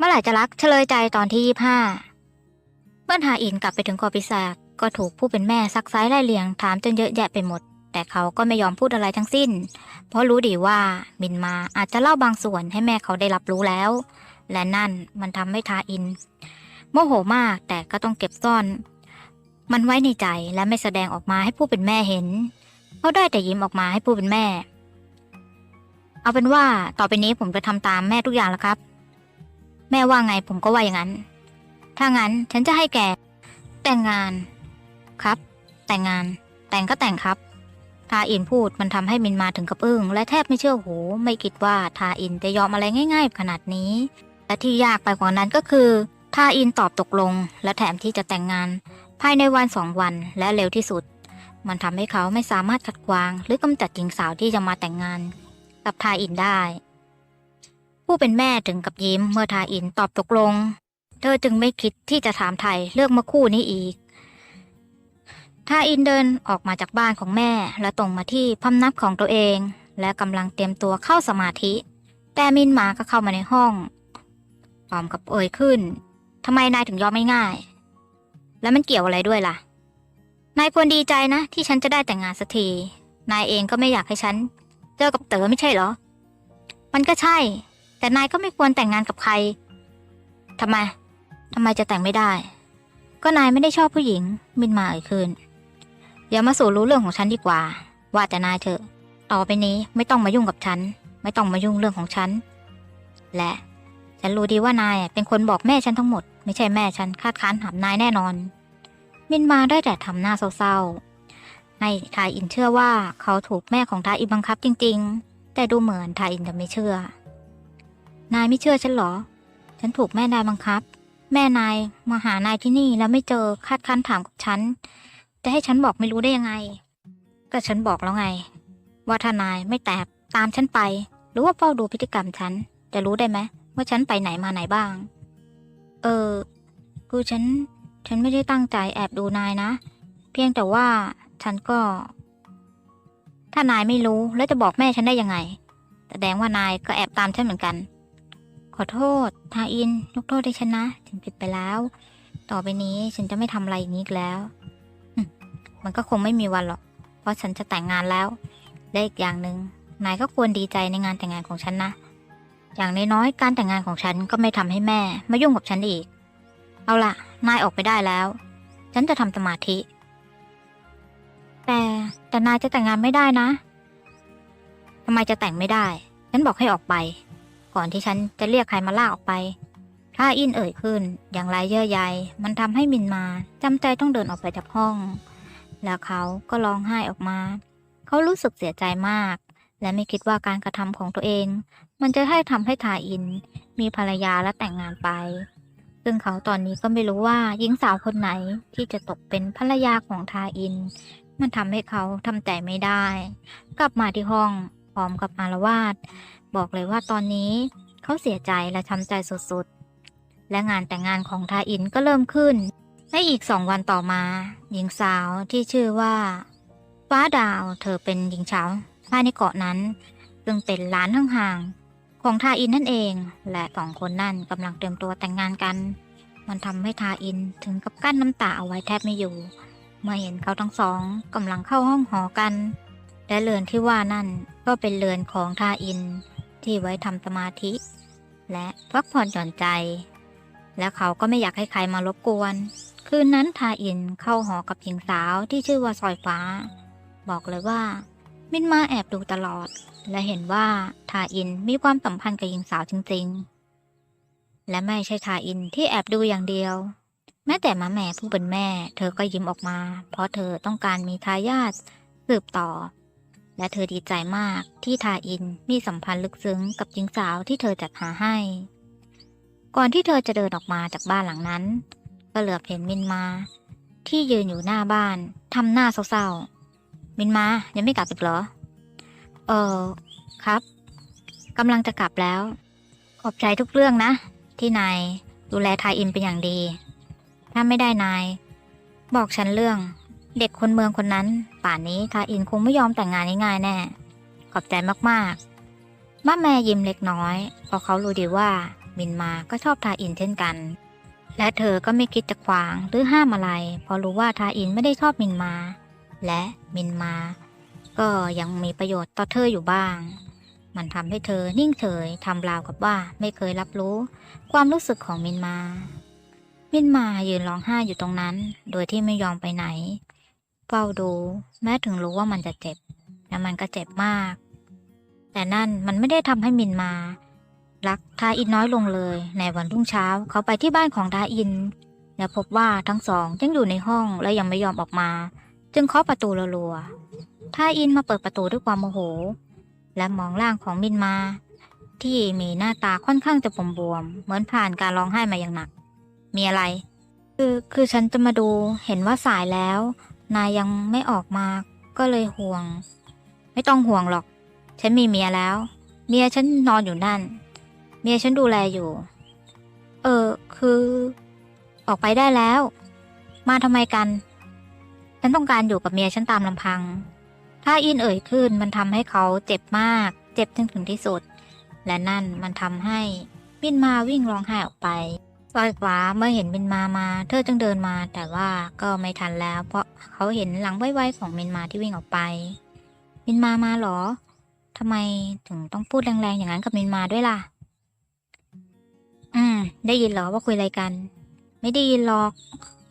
เมื่อไหร่จะรักเฉลยใจตอนที่ยี่ห้าเมื่อทาอินกลับไปถึงกาะปีศาจก็ถูกผู้เป็นแม่ซักไซ้ไล่เลียงถามจนเยอะแยะไปหมด แต่เขาก็ไม่ยอมพูดอะไรทั้งสิ้น เพราะรู้ดีว่ามินมาอาจจะเล่าบางส่วนให้แม่เขาได้รับรู้แล้ว และนั่นมันทำให้ทาอิน โมโหมากแต่ก็ต้องเก็บซ่อน มันไว้ในใจและไม่แสดงออกมาให้ผู้เป็นแม่เห็นเขาได้แต่ยิ้มออกมาให้ผู้เป็นแม่ เอาเป็นว่าต่อไปนี้ผมจะทำตามแม่ทุกอย่างแล้วครับ แม่ว่าไงผมก็ว่าอย่างนั้น ถ้างั้นฉันจะให้แก แต่งงาน ครับ แต่งงาน แต่งก็แต่งครับ ทาอินพูดมันทำให้มินมาถึงกับอึ้งและแทบไม่เชื่อหู ไม่คิดว่าทาอินจะยอมอะไรง่าย ๆ ขนาดนี้และที่ยากไปกว่านั้นก็คือทาอินตอบตกลง และแถมที่จะแต่งงาน ภายในวันสองวันและเร็วที่สุด มันทำให้เขาไม่สามารถขัดขวาง หรือกำจัดหญิงสาวที่จะมาแต่งงาน กับทาอินได้ ผู้เป็นแม่ถึงกับยิ้มเมื่อทาอินตอบตกลง เธอจึงไม่คิดที่จะถามไทยเลือกมาคู่นี้อีกทาอินเดินออกมาจากบ้านของแม่และตรงมาที่พำนักของตัวเอง และกำลังเตรียมตัวเข้าสมาธิ แต่มินหมาก็เข้ามาในห้องพร้อมกับเอ่ยขึ้นทำไมนายถึงยอมไม่ง่าย แล้วมันเกี่ยวอะไรด้วยล่ะ นายควรดีใจนะ ที่ฉันจะได้แต่งงานสักที นายเองก็ไม่อยากให้ฉันเจอกับเต๋อไม่ใช่เหรอ มันก็ใช่ แต่นายก็ไม่ควรแต่งงานกับใครทำไมทำไมจะแต่งไม่ได้ ก็นายไม่ได้ชอบผู้หญิง มินมาเอ่ยขึ้นอย่ามาสู่รู้เรื่องของฉันดีกว่า ว่าแต่นายเถอะ ต่อไปนี้ไม่ต้องมายุ่งกับฉัน ไม่ต้องมายุ่งเรื่องของฉัน และฉันรู้ดีว่านายเป็นคนบอกแม่ฉันทั้งหมด ไม่ใช่แม่ฉันคาดค้นหามนายแน่นอน มินมาได้แต่ทำหน้าเศร้าๆในทายอินเชื่อว่าเขาถูกแม่ของทายอินบังคับจริง ๆ แต่ดูเหมือนทายอินจะไม่เชื่อ นายไม่เชื่อฉันเหรอ ฉันถูกแม่นายบังคับ แม่นายมาหานายที่นี่แล้วไม่เจอคาดคั้นถามกับฉัน จะให้ฉันบอกไม่รู้ได้ยังไง ก็ฉันบอกแล้วไง ว่าถ้านายไม่แตบตามฉันไป หรือว่าเฝ้าดูพฤติกรรมฉัน จะรู้ได้ไหมว่าฉันไปไหนมาไหนบ้าง เออ คือฉัน ฉันไม่ได้ตั้งใจแอบดูนายนะ เพียงแต่ว่าฉันก็ ถ้านายไม่รู้แล้วจะบอกแม่ฉันได้ยังไง แสดงว่านายก็แอบตามฉันเหมือนกัน อโทษ ทาอินยกโทษให้ฉันนะ ฉันผิดไปแล้ว ต่อไปนี้ฉันจะไม่ทำอะไรอย่างนี้อีกแล้วมมันก็คงไม่มีวันหรอก เพราะฉันจะแต่งงานแล้ว และอีกอย่างหนึ่งนายก็ควรดีใจในงานแต่งงานของฉันนะ อย่างน้อยๆการแต่งงานของฉันก็ไม่ทำให้แม่มายุ่งกับฉันอีก เอาล่ะ นายออกไปได้แล้ว ฉันจะทำสมาธิ แต่แต่นายจะแต่งงานไม่ได้นะทำไมจะแต่งไม่ได้ ฉันบอกให้ออกไป ก่อนที่ฉันจะเรียกใครมาลากออกไป ถ้าอินเอ่ยขึ้น อย่างไรเย่อใยมันทำให้มินมาจำใจต้องเดินออกไปจากห้อง แล้วเขาก็ร้องไห้ออกมา เขารู้สึกเสียใจมาก และไม่คิดว่าการกระทำของตัวเอง มันจะให้ทำให้ทาอิน มีภรรยาและแต่งงานไป ซึ่งเขาตอนนี้ก็ไม่รู้ว่าหญิงสาวคนไหนที่จะตกเป็นภรรยาของทาอิน มันทำให้เขาทำใจไม่ได้ กลับมาที่ห้องพร้อมกับอารวาส บอกเลยว่าตอนนี้เขาเสียใจและช้ำใจสุดๆ และงานแต่งงานของทาอินก็เริ่มขึ้นในอีกสองวันต่อมา หญิงสาวที่ชื่อว่า ฟ้าดาวเธอเป็นหญิงสาวภายในเกาะนั้น ซึ่งเป็นหลานห่างๆของทาอินนั่นเอง และสองคนนั่นกำลังเตรียมตัวแต่งงานกัน มันทำให้ทาอินถึงกับกั้นน้ำตาเอาไว้แทบไม่อยู่เมื่อเห็นเขาทั้งสองกำลังเข้าห้องหอกัน และเรือนที่ว่านั่นก็เป็นเรือนของทาอิน ที่ไว้ทำสมาธิ และพักผ่อนหย่อนใจ และเขาก็ไม่อยากให้ใครมารบกวน คืนนั้นทาอินเข้าหอกับหญิงสาวที่ชื่อว่าสอยฟ้า บอกเลยว่า มินมาแอบดูตลอด และเห็นว่าทาอินมีความสัมพันธ์กับหญิงสาวจริงๆ และไม่ใช่ทาอินที่แอบดูอย่างเดียวแม้แต่มาแม่ผู้เป็นแม่ เธอก็ยิ้มออกมา เพราะเธอต้องการมีทายาทสืบต่อ และเธอดีใจมากที่ทาอินมีสัมพันธ์ลึกซึ้งกับหญิงสาวที่เธอจัดหาให้ ก่อนที่เธอจะเดินออกมาจากบ้านหลังนั้น ก็เหลือบเห็นมินมา ที่ยืนอยู่หน้าบ้านทำหน้าเศร้าๆ มินมายังไม่กลับอีกเหรอ เออครับกำลังจะกลับแล้ว ขอบใจทุกเรื่องนะ ที่นายดูแลทายอินเป็นอย่างดี ถ้าไม่ได้นาย บอกฉันเรื่อง เด็กคนเมืองคนนั้น ป่านนี้ทาอินคงไม่ยอมแต่งงานง่ายๆแน่ ขอบใจมากๆม่าแม่ยิ้มเล็กน้อย เพราะเขารู้ดีว่า มินมาก็ชอบทาอินเช่นกัน และเธอก็ไม่คิดจะขวางหรือห้ามอะไรเพราะรู้ว่าทาอินไม่ได้ชอบมินมา และมินมา ก็ยังมีประโยชน์ต่อเธออยู่บ้าง มันทำให้เธอนิ่งเฉยทำราวกับว่าไม่เคยรับรู้ ความรู้สึกของมินมามินมายืนร้องไห้อยู่ตรงนั้น โดยที่ไม่ยอมไปไหน เฝ้าดู แม้ถึงรู้ว่ามันจะเจ็บและมันก็เจ็บมาก แต่นั่นมันไม่ได้ทำให้มินมา รักทาอินน้อยลงเลย ในวันรุ่งเช้าเขาไปที่บ้านของทาอิน และพบว่าทั้งสองยังอยู่ในห้องและยังไม่ยอมออกมา จึงเคาะประตูรัวๆทาอินมาเปิดประตูด้วยความโมโห และมองร่างของมินมา ที่มีหน้าตาค่อนข้างจะบวมๆเหมือนผ่านการร้องไห้มาอย่างหนัก มีอะไร คือคือฉันจะมาดูเห็นว่าสายแล้ว นายยังไม่ออกมา ก็เลยห่วง ไม่ต้องห่วงหรอก ฉันมีเมียแล้ว เมียฉันนอนอยู่นั่น เมียฉันดูแลอยู่ เออ คือ ออกไปได้แล้ว มาทำไมกัน ฉันต้องการอยู่กับเมียฉันตามลำพัง ถ้าอินเอ่ยขึ้นมันทำให้เขาเจ็บมาก เจ็บจนถึงที่สุด และนั่นมันทำให้มินมาวิ่งร้องไห้ออกไป สร้อยฟ้าเมื่อเห็นเมินมามา เธอจึงเดินมา แต่ว่าก็ไม่ทันแล้ว เพราะเขาเห็นหลังไวๆของเมนมาที่วิ่งออกไป เมนมามาหรอทำไมถึงต้องพูดแรงๆอย่างนั้นกับเมนมาด้วยล่ะ อืม ได้ยินเหรอว่าคุยอะไรกัน ไม่ได้ยินหรอก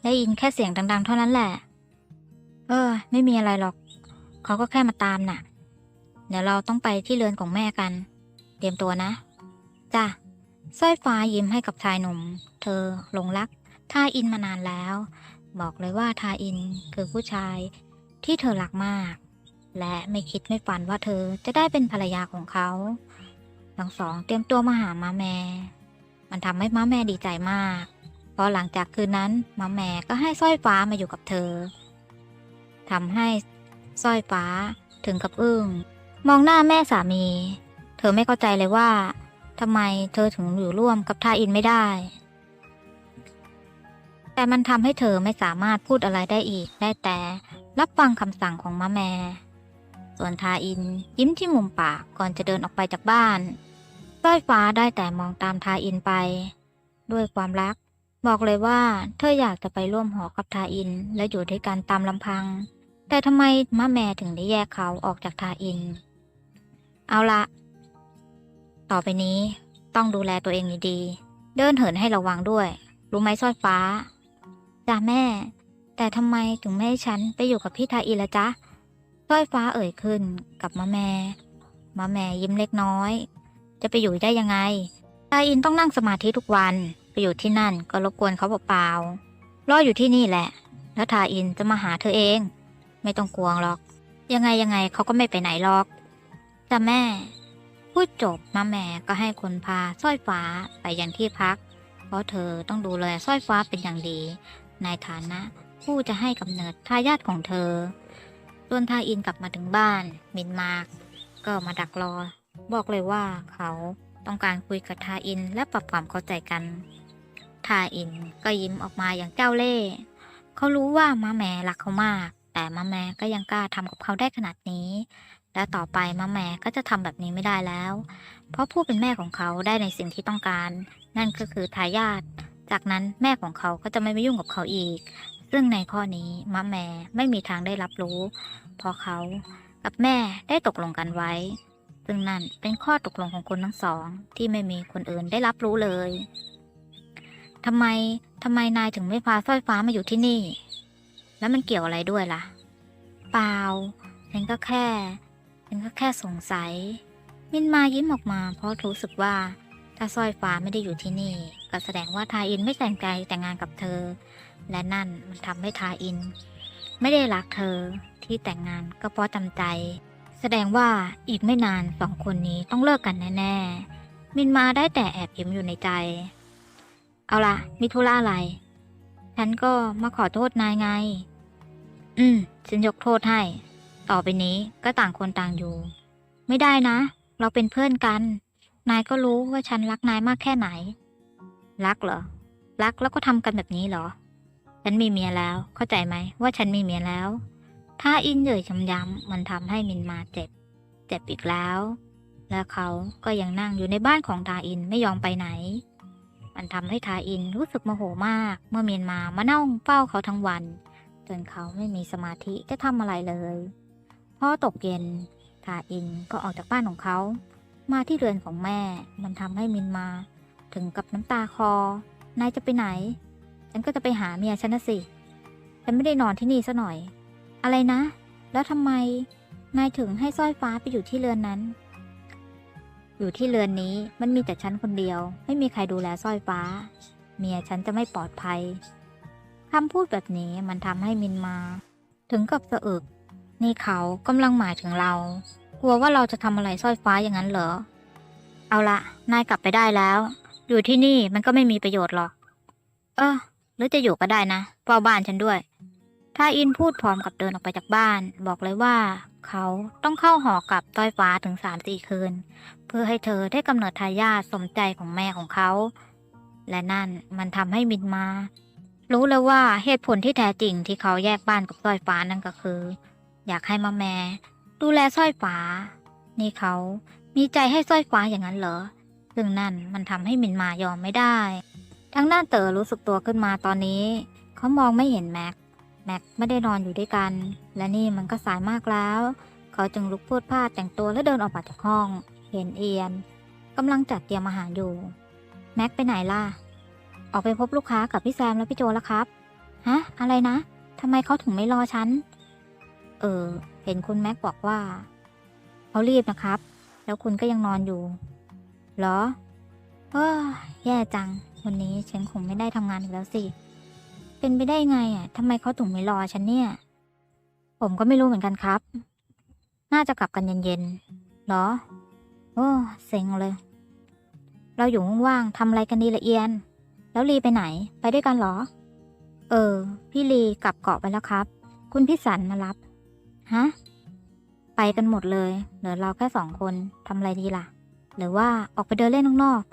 ได้ยินแค่เสียงดัง ๆ เท่านั้นแหละ เออ ไม่มีอะไรหรอก เขาก็แค่มาตามน่ะ เดี๋ยวเราต้องไปที่เรือนของแม่กัน เตรียมตัวนะ จ้ะ สร้อยฟ้ายิ้มให้กับชายหนุ่ม เธอหลงรักทาอินมานานแล้ว บอกเลยว่าทาอินคือผู้ชายที่เธอรักมาก และไม่คิดไม่ฝันว่าเธอจะได้เป็นภรรยาของเขา ทั้งสองเตรียมตัวมาหาม้าแม่ มันทำให้ม้าแม่ดีใจมาก เพราะหลังจากคืนนั้นม้าแม่ก็ให้สร้อยฟ้ามาอยู่กับเธอทำให้สร้อยฟ้าถึงกับอึ้งมองหน้าแม่สามี เธอไม่เข้าใจเลยว่า ทำไมเธอถึงอยู่ร่วมกับทาอินไม่ได้ แต่มันทำให้เธอไม่สามารถพูดอะไรได้อีก ได้แต่รับฟังคำสั่งของม้าแม่ ส่วนทาอินยิ้มที่มุมปากก่อนจะเดินออกไปจากบ้านสร้อยฟ้าได้แต่มองตามทาอินไป ด้วยความรัก บอกเลยว่าเธออยากจะไปร่วมหอกับทาอิน และอยู่ด้วยกันตามลำพัง แต่ทำไมม้าแม่ถึงได้แยกเขาออกจากทาอิน เอาละ ต่อไปนี้ต้องดูแลตัวเองดีๆ เดินเหินให้ระวังด้วย รู้ไหมสร้อยฟ้า จ้าแม่ แต่ทำไมถึงไม่ให้ฉันไปอยู่กับพี่ทาอินละจ๊ะสร้อยฟ้าเอ่ยขึ้นกับมะแม่มะแม่ยิ้มเล็กน้อย จะไปอยู่ได้ยังไงทาอินต้องนั่งสมาธิทุกวัน ไปอยู่ที่นั่นก็รบกวนเขาเปล่าๆรออยู่ที่นี่แหละ แล้วทาอินจะมาหาเธอเอง ไม่ต้องกลัวหรอก ยังไงยังไงเขาก็ไม่ไปไหนหรอกจ้าแม่ พูดจบมาแม่ก็ให้คนพาสร้อยฟ้าไปยังที่พัก เพราะเธอต้องดูแลสร้อยฟ้าเป็นอย่างดี ในฐานะ ผู้จะให้กำเนิดทายาทของเธอส่วนทาอินกลับมาถึงบ้าน มินมากก็มาดักรอ บอกเลยว่าเขาต้องการคุยกับทาอินและปรับความเข้าใจกัน ทาอินก็ยิ้มออกมาอย่างเจ้าเล่ห์เขารู้ว่ามาแม่รักเขามาก แต่มาแม่ก็ยังกล้าทำกับเขาได้ขนาดนี้ และต่อไปมาแม่ก็จะทำแบบนี้ไม่ได้แล้ว เพราะผู้เป็นแม่ของเขาได้ในสิ่งที่ต้องการ นั่นก็คือทายาทจากนั้นแม่ของเขาก็จะไม่ไปยุ่งกับเขาอีก ซึ่งในข้อนี้มะแม่ไม่มีทางได้รับรู้ เพราะเขากับแม่ได้ตกลงกันไว้ ซึ่งนั่นเป็นข้อตกลงของคนทั้งสอง ที่ไม่มีคนอื่นได้รับรู้เลยทำไมทำไมนายถึงไม่พาสร้อยฟ้ามาอยู่ที่นี่ แล้วมันเกี่ยวอะไรด้วยล่ะ เปล่าฉันก็แค่ ฉันก็แค่สงสัย มินมายิ้มออกมา เพราะรู้สึกว่า ถ้าสร้อยฟ้าไม่ได้อยู่ที่นี่ ก็แสดงว่าทาอินไม่แต่งใจแต่งงานกับเธอ และนั่นมันทำให้ทาอิน ไม่ได้รักเธอที่แต่งงานก็เพราะจำใจ แสดงว่าอีกไม่นานสองคนนี้ต้องเลิกกันแน่ๆ มินมาได้แต่แอบยิ้มอยู่ในใจ เอาละมีธุระอะไร ฉันก็มาขอโทษนายไง อืมฉันยกโทษให้ ต่อไปนี้ก็ต่างคนต่างอยู่ ไม่ได้นะ เราเป็นเพื่อนกัน นายก็รู้ว่าฉันรักนายมากแค่ไหน รักเหรอ รักแล้วก็ทำกันแบบนี้เหรอ ฉันมีเมียแล้ว เข้าใจไหมว่าฉันมีเมียแล้ว ถ้าอินเย่ยย้ำๆมันทำให้มินมาเจ็บ เจ็บอีกแล้ว และเขาก็ยังนั่งอยู่ในบ้านของทาอินไม่ยอมไปไหน มันทำให้ทาอินรู้สึกโมโหมาก เมื่อมีนมามานั่งเฝ้าเขาทั้งวัน จนเขาไม่มีสมาธิจะทำอะไรเลย พอตกเย็นทาอินก็ออกจากบ้านของเขา มาที่เรือนของแม่มันทำให้มินมา ถึงกับน้ำตาคอนายจะไปไหน ฉันก็จะไปหาเมียฉันนะสิ ฉันไม่ได้นอนที่นี่ซะหน่อย อะไรนะ แล้วทำไม นายถึงให้สร้อยฟ้าไปอยู่ที่เรือนนั้น อยู่ที่เรือนนี้มันมีแต่ฉันคนเดียว ไม่มีใครดูแลสร้อยฟ้า เมียฉันจะไม่ปลอดภัยคำพูดแบบนี้มันทำให้มินมา ถึงกับสะอึก นี่เขากำลังหมายถึงเรา กลัวว่าเราจะทำอะไรสร้อยฟ้าอย่างนั้นเหรอ เอาละนายกลับไปได้แล้ว อยู่ที่นี่มันก็ไม่มีประโยชน์หรอก เออ หรือจะอยู่ก็ได้นะเฝ้าบ้านฉันด้วยถ้าอินพูดพร้อมกับเดินออกไปจากบ้าน บอกเลยว่า เขาต้องเข้าหอกับต้อยฟ้าถึงสามสี่คืน เพื่อให้เธอได้กำเนิดทายาทสมใจของแม่ของเขา และนั่นมันทำให้มินมา รู้แล้วว่าเหตุผลที่แท้จริงที่เขาแยกบ้านกับสร้อยฟ้านั่นก็คือ อยากให้มาแม่ดูแลสร้อยฟ้า นี่เขามีใจให้สร้อยฟ้าอย่างนั้นเหรอ ซึ่งนั่นมันทำให้มินมายอมไม่ได้ ทั้งด้านเต๋อรู้สึกตัวขึ้นมาตอนนี้ เขามองไม่เห็นแม็ก แม็กไม่ได้นอนอยู่ด้วยกัน และนี่มันก็สายมากแล้ว เขาจึงลุกพูดพลาดแต่งตัวและเดินออกมาจากห้อง เห็นเอียนกำลังจัดเตรียมอาหารอยู่ แม็กไปไหนล่ะ ออกไปพบลูกค้ากับพี่แซมและพี่โจแล้วครับ ฮะ อะไรนะทำไมเขาถึงไม่รอฉัน เออ เห็นคุณแม็กบอกว่าเขารีบนะครับ แล้วคุณก็ยังนอนอยู่เหรอเออแย่จัง วันนี้ฉันคงไม่ได้ทำงานอีกแล้วสิ เป็นไปได้ไงอะทำไมเขาถึงไม่รอฉันเนี่ย ผมก็ไม่รู้เหมือนกันครับ น่าจะกลับกันเย็นๆเหรอ โอ้เซ็งเลย เราอยู่ว่างๆทำอะไรกันดีละเอียน แล้วลีไปไหน ไปด้วยกันเหรอ เออ พี่ลีกลับเกาะไปแล้วครับ คุณพิสันมารับ ฮะ ไปกันหมดเลย เหลือเราแค่สองคนทำอะไรดีล่ะ หรือว่าออกไปเดินเล่นข้างนอก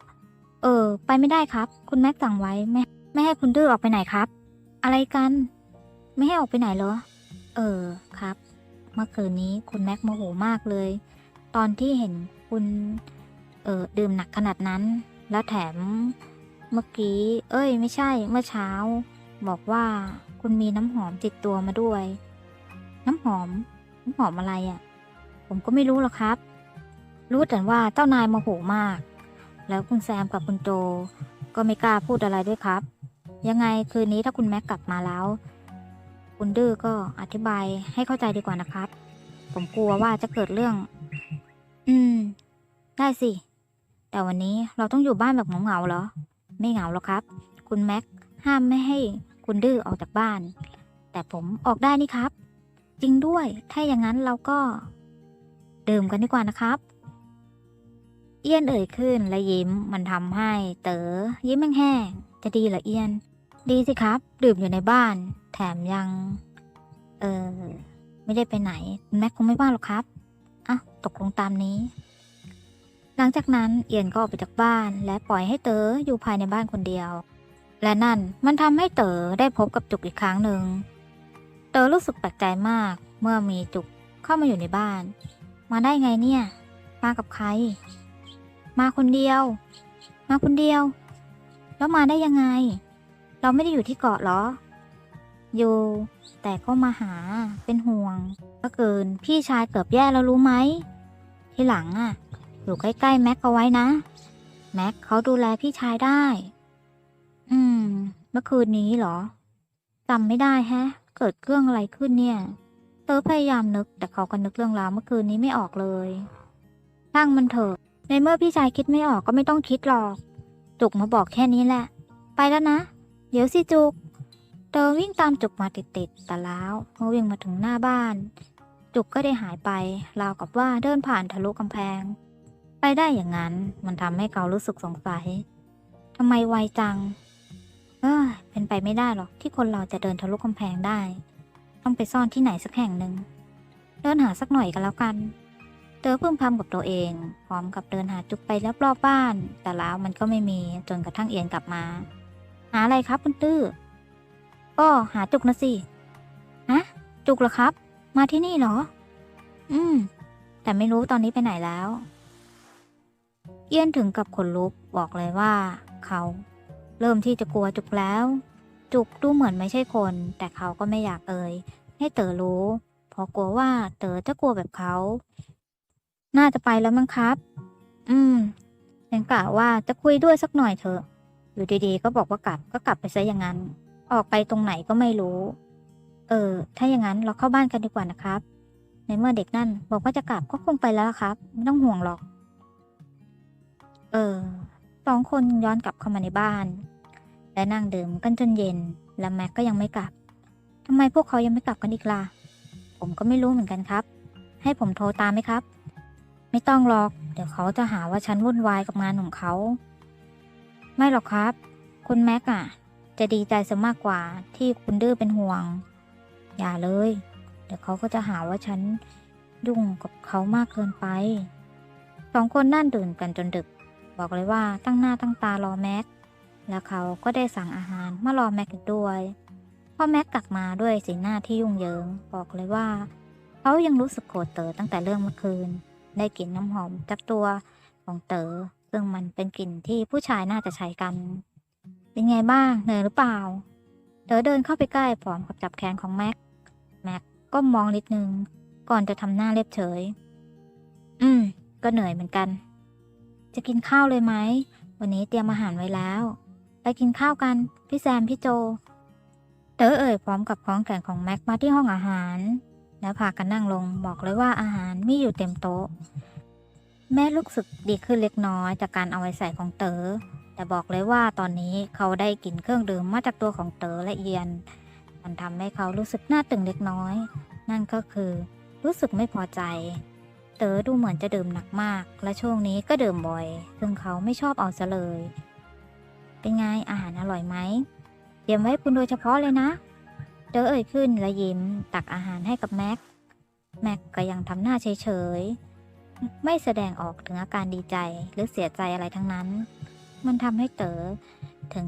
เออ ไปไม่ได้ครับ คุณแม็กสั่งไว้ไม่ไม่ให้คุณดื้อออกไปไหนครับ อะไรกัน ไม่ให้ออกไปไหนเหรอ เออครับ เมื่อคืนนี้คุณแม็กโมโหมากเลย ตอนที่เห็นคุณ เออดื่มหนักขนาดนั้น แล้วแถม เมื่อกี้ เอ้ย ไม่ใช่ เมื่อเช้า บอกว่าคุณมีน้ำหอมติดตัวมาด้วย น้ำหอม น้ำหอมอะไรอะ่ะ ผมก็ไม่รู้หรอกครับ รู้แต่ว่าเจ้านายโมโหมาก แล้วคุณแซมกับคุณโจ ก็ไม่กล้าพูดอะไรด้วยครับ ยังไงคืนนี้ถ้าคุณแม็กกลับมาแล้ว คุณดื้อก็อธิบายให้เข้าใจดีกว่านะครับ ผมกลัวว่าจะเกิดเรื่อง อืม ได้สิ แต่วันนี้เราต้องอยู่บ้านแบบเหงาๆเหรอ ไม่เหงาหรอกครับ คุณแม็กห้ามไม่ให้คุณดื้อออกจากบ้าน แต่ผมออกได้นี่ครับ จริงด้วย ถ้าอย่างนั้นเราก็ ดื่มกันดีกว่านะครับ เอียนเอ่ยขึ้นและยิ้มมันทำให้เต๋อยิ้มแห้งๆจะดีเหรอเอียน ดีสิครับ ดื่มอยู่ในบ้าน แถมยัง เออไม่ได้ไปไหนแม็กคงไม่ว่าหรอกครับอะตกลงตามนี้ หลังจากนั้นเอียนก็ออกไปจากบ้าน และปล่อยให้เต๋ออยู่ภายในบ้านคนเดียว และนั่นมันทำให้เต๋อได้พบกับจุกอีกครั้งหนึ่ง เตอรู้สึกแปลกใจมาก เมื่อมีจุกเข้ามาอยู่ในบ้าน มาได้ไงเนี่ย มากับใคร มาคนเดียว มาคนเดียว แล้วมาได้ยังไง เราไม่ได้อยู่ที่เกาะหรอ อยู่ แต่ก็มาหาเป็นห่วง ก็เกินพี่ชายเกือบแย่แล้วรู้ไหม ที่หลังอะ อยู่ใกล้ๆแม็กเอาไว้นะ แม็กเขาดูแลพี่ชายได้ อืม เมื่อคืนนี้เหรอจำไม่ได้แฮะ เกิดเรื่องอะไรขึ้นเนี่ย เตอพยายามนึก แต่เขาก็นึกเรื่องราวเมื่อคืนนี้ไม่ออกเลยช่างมันเถอะ ในเมื่อพี่ชายคิดไม่ออกก็ไม่ต้องคิดหรอก จุกมาบอกแค่นี้แหละ ไปแล้วนะ เดี๋ยวสิจุก เตอวิ่งตามจุกมาติดๆแต่แล้วเมื่อวิ่งมาถึงหน้าบ้าน จุกก็ได้หายไป ราวกับว่าเดินผ่านทะลุกำแพง ไปได้อย่างนั้น มันทำให้เขารู้สึกสงสัยทำไมไวจัง เออเป็นไปไม่ได้หรอกที่คนเราจะเดินทะลุกำแพงได้ ต้องไปซ่อนที่ไหนสักแห่งหนึ่ง เดินหาสักหน่อยกันแล้วกัน เตอพึ่งพำกับตัวเอง พร้อมกับเดินหาจุกไปรอบๆบ้าน แต่แล้วมันก็ไม่มีจนกระทั่งเอียนกลับมา หาอะไรครับคุณตื้อ ก็หาจุกนะสิ ฮะ จุกเหรอครับ มาที่นี่เหรอ อืม แต่ไม่รู้ตอนนี้ไปไหนแล้ว เอี้ยนถึงกับขนลุกบอกเลยว่า เขา เริ่มที่จะกลัวจุกแล้ว จุกดูเหมือนไม่ใช่คน แต่เขาก็ไม่อยากเอ่ย ให้เต๋อรู้ เพราะกลัวว่าเต๋อจะกลัวแบบเขา น่าจะไปแล้วมั้งครับ อืมฉันกะว่าจะคุยด้วยสักหน่อยเถอะ อยู่ดีๆ ก็บอกว่ากลับก็กลับไปซะอย่างนั้น ออกไปตรงไหนก็ไม่รู้ เออ ถ้าอย่างนั้นเราเข้าบ้านกันดีกว่านะครับ ในเมื่อเด็กนั่นบอกว่าจะกลับก็คงไปแล้วครับ ไม่ต้องห่วงหรอก เออ สองคนย้อนกลับเข้ามาในบ้าน และนั่งดื่มกันจนเย็น และแม็กก็ยังไม่กลับทำไมพวกเขายังไม่กลับกันอีกล่ะ ผมก็ไม่รู้เหมือนกันครับ ให้ผมโทรตามไหมครับ ไม่ต้องหรอก เดี๋ยวเขาจะหาว่าฉันวุ่นวายกับงานของเขา ไม่หรอกครับ คุณแม็กอะจะดีใจซะมากกว่าที่คุณดื้อเป็นห่วง อย่าเลย เดี๋ยวเขาก็จะหาว่าฉันยุ่งกับเขามากเกินไป สองคนนั่นดื่นกันจนดึก บอกเลยว่าตั้งหน้าตั้งตารอแม็ก แล้วเขาก็ได้สั่งอาหารมารอแม็กอีกด้วยพอแม็กกลับมาด้วยสีหน้าที่ยุ่งเหยิง บอกเลยว่า เขายังรู้สึกโกรธเต๋อตั้งแต่เรื่องเมื่อคืน ได้กลิ่นน้ำหอมจากตัวของเต๋อซึ่งมันเป็นกลิ่นที่ผู้ชายน่าจะใช้กัน เป็นไงบ้างเหนื่อยหรือเปล่า เต๋อเดินเข้าไปใกล้พร้อมกับจับแขนของแม็ก แม็กก็มองนิดนึง ก่อนจะทำหน้าเรียบเฉย อืม ก็เหนื่อยเหมือนกัน จะกินข้าวเลยไหม วันนี้เตรียมอาหารไว้แล้ว ไปกินข้าวกัน พี่แซม พี่โจ เต๋อเอ่ยพร้อมกับของแข่งของแม็กมาที่ห้องอาหาร แล้วพากันนั่งลงบอกเลยว่าอาหารมีอยู่เต็มโต๊ะ แม่รู้สึกดีขึ้นเล็กน้อยจากการเอาไว้ใส่ของเต๋อแต่บอกเลยว่าตอนนี้เขาได้กินเครื่องดื่มมาจากตัวของเต๋อและเอียน มันทำให้เขารู้สึกหน้าตึงเล็กน้อย นั่นก็คือรู้สึกไม่พอใจ เต๋อดูเหมือนจะดื่มหนักมาก และช่วงนี้ก็ดื่มบ่อย ซึ่งเขาไม่ชอบเอาซะเลย เป็นไงอาหารอร่อยไหมเตรียมไว้คุณโดยเฉพาะเลยนะ เต๋อเอ่ยขึ้นและยิ้ม ตักอาหารให้กับแม็ก แม็กก็ยังทำหน้าเฉยๆ ไม่แสดงออกถึงอาการดีใจหรือเสียใจอะไรทั้งนั้น มันทำให้เต๋อถึง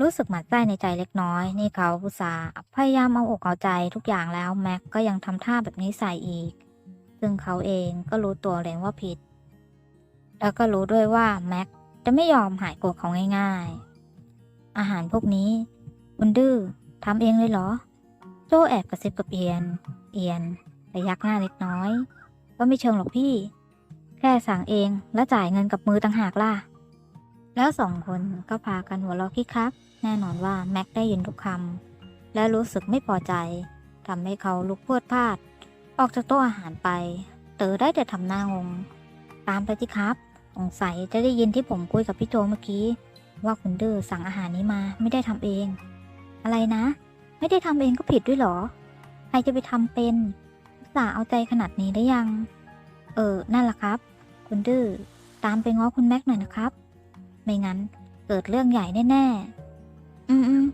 รู้สึกหมันไส้ในใจเล็กน้อย นี่เขาอุตส่าห์พยายามเอาอกเอาใจทุกอย่างแล้วแม็กก็ยังทำท่าแบบนี้ใส่อีก ซึ่งเขาเองก็รู้ตัวเลยว่าผิด แล้วก็รู้ด้วยว่าแม็กจะไม่ยอมหายโกรธเขาง่าย ๆ อาหารพวกนี้ คุณดื้อทำเองเลยเหรอ โจแอบกระซิบกับเอียน เอียนไปยักหน้าเล็กน้อย ก็ไม่เชิงหรอกพี่ แค่สั่งเองแล้วจ่ายเงินกับมือต่างหากล่ะ แล้วสองคนก็พากันหัวเราะคิกคัก แน่นอนว่าแม็กได้ยินทุกคำและรู้สึกไม่พอใจทำให้เขาลุกพวดพลาด ออกจากโต๊ะอาหารไป เต๋อได้แต่ทำหน้างง ตามไปที่ครับ สงสัยจะได้ยินที่ผมคุยกับพี่โจเมื่อกี้ ว่าคุณดื้อสั่งอาหารนี้มาไม่ได้ทำเอง อะไรนะ ไม่ได้ทำเองก็ผิดด้วยหรอ ใครจะไปทำเป็นสาเอาใจขนาดนี้ได้ยัง เออ นั่นแหละครับ คุณดื้อตามไปง้อคุณแม็กหน่อยนะครับ ไม่งั้นเกิดเรื่องใหญ่แน่ๆ อืมอืม